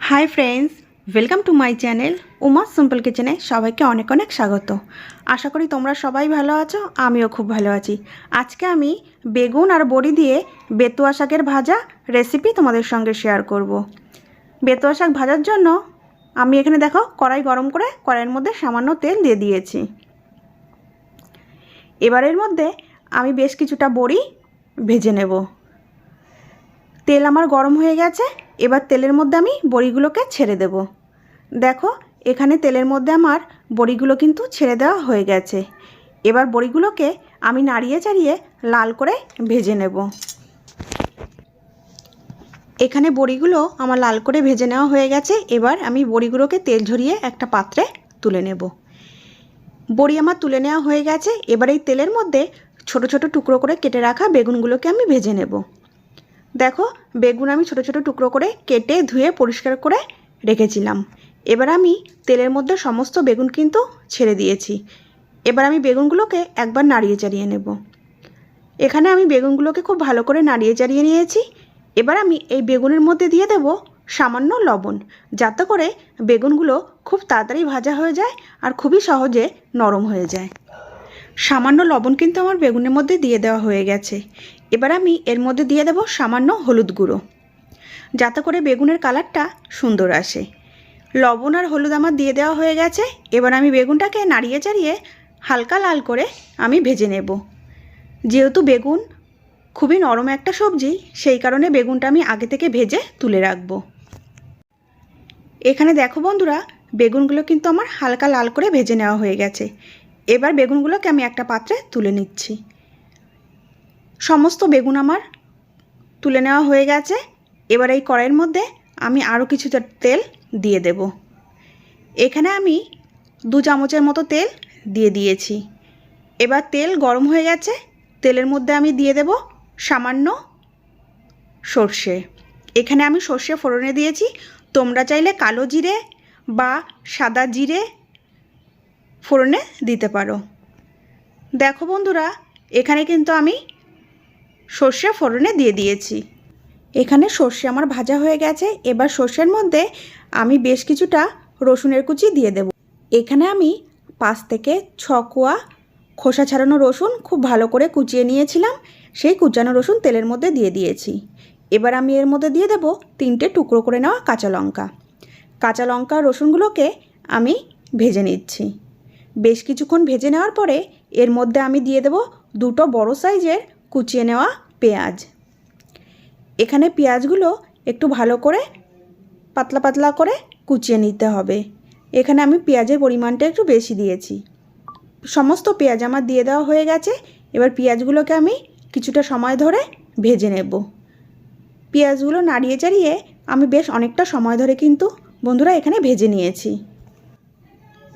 Hi friends welcome to my channel Uma simple কিচেনে সবাইকে অনেক অনেক স্বাগত। আশা করি তোমরা সবাই ভালো আছো, আমিও খুব ভালো আছি। আজকে আমি বেগুন আর বড়ি দিয়ে বেতুয়া শাকের ভাজা রেসিপি তোমাদের সঙ্গে শেয়ার করব। বেতুয়া শাক ভাজার জন্য আমি এখানে দেখো কড়াই গরম করে কড়াইয়ের মধ্যে সামান্য তেল দিয়ে দিয়েছি। এবারের মধ্যে আমি বেশ কিছুটা বড়ি ভেজে নেব। তেল আমার গরম হয়ে গেছে, এবার তেলের মধ্যে আমি বড়িগুলোকে ছেড়ে দেব। দেখো, এখানে তেলের মধ্যে আমার বড়িগুলো কিন্তু ছেড়ে দেওয়া হয়ে গেছে। এবার বড়িগুলোকে আমি নাড়িয়ে চাড়িয়ে লাল করে ভেজে নেব। এখানে বড়িগুলো আমার লাল করে ভেজে নেওয়া হয়ে গেছে, এবার আমি বড়িগুলোকে তেল ঝরিয়ে একটা পাত্রে তুলে নেব। বড়ি আমার তুলে নেওয়া হয়ে গেছে, এবার এই তেলের মধ্যে ছোট ছোট টুকরো করে কেটে রাখা বেগুনগুলোকে আমি ভেজে নেব। দেখো, বেগুন আমি ছোট ছোট টুকরো করে কেটে ধুয়ে পরিষ্কার করে রেখেছিলাম। এবার আমি তেলের মধ্যে সমস্ত বেগুন কিন্তু ছেড়ে দিয়েছি। এবার আমি বেগুনগুলোকে একবার নাড়িয়ে চাড়িয়ে নেব। এখানে আমি বেগুনগুলোকে খুব ভালো করে নাড়িয়ে চাড়িয়ে নিয়েছি। এবার আমি এই বেগুনের মধ্যে দিয়ে দেব সামান্য লবণ, যাতে করে বেগুনগুলো খুব তাড়াতাড়ি ভাজা হয়ে যায় আর খুবই সহজে নরম হয়ে যায়। সামান্য লবণ কিন্তু আমার বেগুনের মধ্যে দিয়ে দেওয়া হয়ে গেছে। এবার আমি এর মধ্যে দিয়ে দেব সামান্য হলুদ গুঁড়ো। যাতে করে বেগুনের কালারটা সুন্দর আসে। লবণ আর হলুদ আমার দিয়ে দেওয়া হয়ে গেছে। এবার আমি বেগুনটাকে নাড়িয়ে চাড়িয়ে হালকা লাল করে আমি ভেজে নেব। যেহেতু বেগুন খুবই নরম একটা সবজি, সেই কারণে বেগুনটা আমি আগে থেকে ভেজে তুলে রাখব। এখানে দেখো বন্ধুরা, বেগুনগুলো কিন্তু আমার হালকা লাল করে ভেজে নেওয়া হয়ে গেছে। এবার বেগুনগুলোকে আমি একটা পাত্রে তুলে নিচ্ছি। সমস্ত বেগুন আমার তুলে নেওয়া হয়ে গেছে। এবার এই কড়াইয়ের মধ্যে আমি আরও কিছু তেল দিয়ে দেব। এখানে আমি দু চামচের মতো তেল দিয়ে দিয়েছি। এবার তেল গরম হয়ে গেছে। তেলের মধ্যে আমি দিয়ে দেব সামান্য সর্ষে। এখানে আমি সর্ষে ফোড়নে দিয়েছি। তোমরা চাইলে কালো জিরে বা সাদা জিরে ফোড়নে দিতে পারো। দেখো বন্ধুরা, এখানে কিন্তু আমি সর্ষে ফোড়নে দিয়ে দিয়েছি। এখানে সর্ষে আমার ভাজা হয়ে গেছে। এবার সর্ষের মধ্যে আমি বেশ কিছুটা রসুনের কুচি দিয়ে দেব। এখানে আমি পাঁচ থেকে ছ কোয়া খোসা ছাড়ানো রসুন খুব ভালো করে কুচিয়ে নিয়েছিলাম। সেই কুচানো রসুন তেলের মধ্যে দিয়ে দিয়েছি। এবার আমি এর মধ্যে দিয়ে দেব তিনটে টুকরো করে নেওয়া কাঁচা লঙ্কা। কাঁচা লঙ্কা রসুনগুলোকে আমি ভেজে নিচ্ছি। বেশ কিছুক্ষণ ভেজে নেওয়ার পরে এর মধ্যে আমি দিয়ে দেব দুটো বড় সাইজের কুচিয়ে নেওয়া পেঁয়াজ। এখানে পেঁয়াজগুলো একটু ভালো করে পাতলা পাতলা করে কুচিয়ে নিতে হবে। এখানে আমি পেঁয়াজের পরিমাণটা একটু বেশি দিয়েছি। সমস্ত পেঁয়াজ আমার দিয়ে দেওয়া হয়ে গেছে। এবার পেঁয়াজগুলোকে আমি কিছুটা সময় ধরে ভেজে নেব। পেঁয়াজগুলো নাড়িয়ে চাড়িয়ে আমি বেশ অনেকটা সময় ধরে কিন্তু বন্ধুরা এখানে ভেজে নিয়েছি।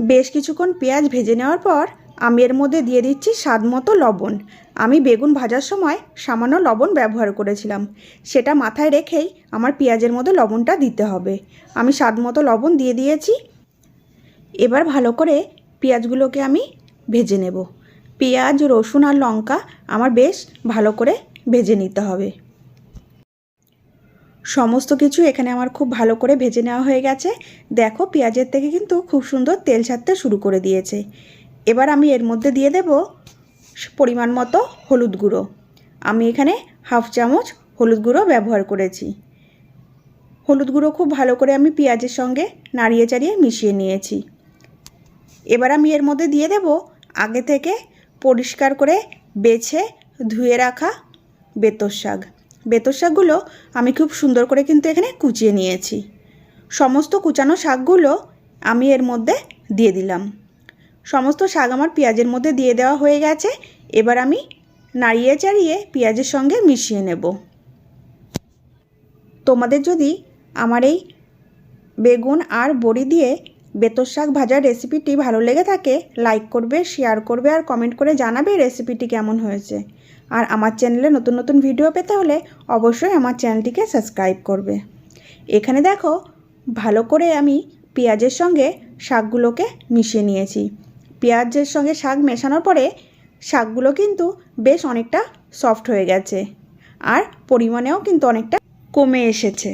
বেশ কিছুক্ষণ পেঁয়াজ ভেজে নেওয়ার পর আমি এর মধ্যে দিয়ে দিচ্ছি স্বাদ মতো লবণ। আমি বেগুন ভাজার সময় সামান্য লবণ ব্যবহার করেছিলাম। সেটা মাথায় রেখেই আমার পেঁয়াজের মধ্যে লবণটা দিতে হবে। আমি স্বাদ মতো লবণ দিয়ে দিয়েছি। এবার ভালো করে পেঁয়াজগুলোকে আমি ভেজে নেব। পেঁয়াজ, রসুন আর লঙ্কা আমার বেশ ভালো করে ভেজে নিতে হবে। সমস্ত কিছু এখানে আমার খুব ভালো করে ভেজে নেওয়া হয়ে গেছে। দেখো পেঁয়াজের থেকে কিন্তু খুব সুন্দর তেল ছাড়তে শুরু করে দিয়েছে। এবার আমি এর মধ্যে দিয়ে দেব পরিমাণ মতো হলুদ গুঁড়ো। আমি এখানে হাফ চামচ হলুদ গুঁড়ো ব্যবহার করেছি। হলুদ গুঁড়ো খুব ভালো করে আমি পেঁয়াজের সঙ্গে নাড়িয়ে চাড়িয়ে মিশিয়ে নিয়েছি। এবার আমি এর মধ্যে দিয়ে দেব আগে থেকে পরিষ্কার করে বেছে ধুয়ে রাখা বেতর শাক। বেতর শাকগুলো আমি খুব সুন্দর করে কিন্তু এখানে কুচিয়ে নিয়েছি। সমস্ত কুচানো শাকগুলো আমি এর মধ্যে দিয়ে দিলাম। সমস্ত শাক আমার পেঁয়াজের মধ্যে দিয়ে দেওয়া হয়ে গেছে। এবার আমি নাড়িয়ে চাড়িয়ে পেঁয়াজের সঙ্গে মিশিয়ে নেব। তোমাদের যদি আমার এই বেগুন আর বড়ি দিয়ে বেতর শাক ভাজার রেসিপিটি ভালো লেগে থাকে লাইক করবে শেয়ার করবে আর কমেন্ট করে জানাবে রেসিপিটি কেমন হয়েছে। আর আমার চ্যানেলে নতুন নতুন ভিডিও পেতে হলে অবশ্যই আমার চ্যানেলটিকে সাবস্ক্রাইব করবে। এখানে দেখো, ভালো করে আমি পেঁয়াজের সঙ্গে শাকগুলোকে মিশিয়ে নিয়েছি। পেঁয়াজের সঙ্গে শাক মেশানোর পরে শাকগুলো কিন্তু বেশ অনেকটা সফট হয়ে গেছে আর পরিমাণেও কিন্তু অনেকটা কমে এসেছে।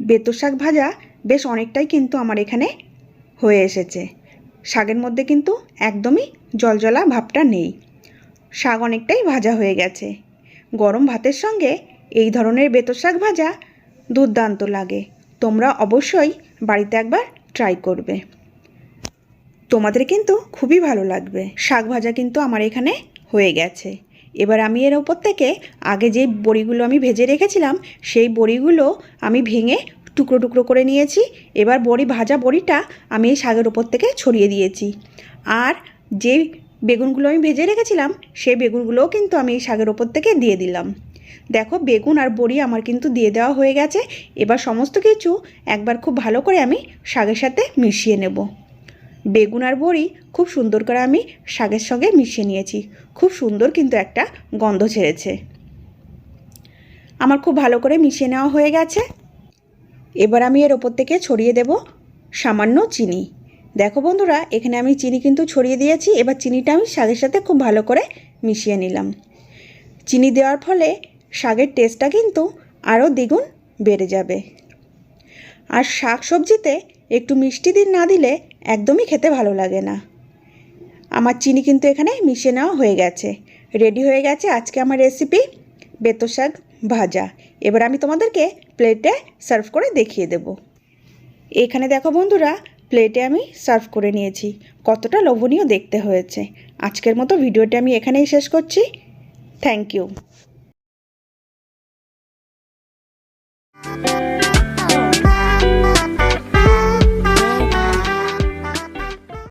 বেতো শাক ভাজা বেশ অনেকটাই কিন্তু আমার এখানে হয়ে এসেছে। শাকের মধ্যে কিন্তু একদমই জলজলা ভাবটা নেই। শাক অনেকটাই ভাজা হয়ে গেছে। গরম ভাতের সঙ্গে এই ধরনের বেতো শাক ভাজা দুর্দান্ত লাগে। তোমরা অবশ্যই বাড়িতে একবার ট্রাই করবে। তোমাদের কিন্তু খুবই ভালো লাগবে। শাক ভাজা কিন্তু আমার এখানে হয়ে গেছে। এবার আমি এর ওপর থেকে আগে যে বড়িগুলো আমি ভেজে রেখেছিলাম, সেই বড়িগুলো আমি ভেঙে টুকরো টুকরো করে নিয়েছি। এবার বড়ি ভাজা বড়িটা আমি এই শাকের ওপর থেকে ছড়িয়ে দিয়েছি। আর যে বেগুনগুলো আমি ভেজে রেখেছিলাম সেই বেগুনগুলোও কিন্তু আমি এই শাকের ওপর থেকে দিয়ে দিলাম। দেখো, বেগুন আর বড়ি আমার কিন্তু দিয়ে দেওয়া হয়ে গেছে। এবার সমস্ত কিছু একবার খুব ভালো করে আমি শাকের সাথে মিশিয়ে নেব। বেগুন আর বড়ি খুব সুন্দর করে আমি শাকের সঙ্গে মিশিয়ে নিয়েছি। খুব সুন্দর কিন্তু একটা গন্ধ ছেড়েছে। আমার খুব ভালো করে মিশিয়ে নেওয়া হয়ে গেছে। এবার আমি এর ওপর থেকে ছড়িয়ে দেব সামান্য চিনি। দেখো বন্ধুরা, এখানে আমি চিনি কিন্তু ছড়িয়ে দিয়েছি, এবার চিনিটা আমি শাকের সাথে খুব ভালো করে মিশিয়ে নিলাম। চিনি দেওয়ার ফলে শাকের টেস্টটা কিন্তু আরও দ্বিগুণ বেড়ে যাবে। আর শাক সবজিতে একটু মিষ্টি দিন না দিলে একদমই খেতে ভালো লাগে না। আমার চিনি কিন্তু এখানে মিশিয়ে নেওয়া হয়ে গেছে। রেডি হয়ে গেছে আজকে আমার রেসিপি বেতো শাক ভাজা। এবার আমি তোমাদেরকে প্লেটে সার্ভ করে দেখিয়ে দেব। এখানে দেখো বন্ধুরা প্লেটে আমি সার্ভ করে নিয়েছি। কতটা লোভনীয় দেখতে হয়েছে। আজকের মতো ভিডিওটি আমি এখানেই শেষ করছি। Thank you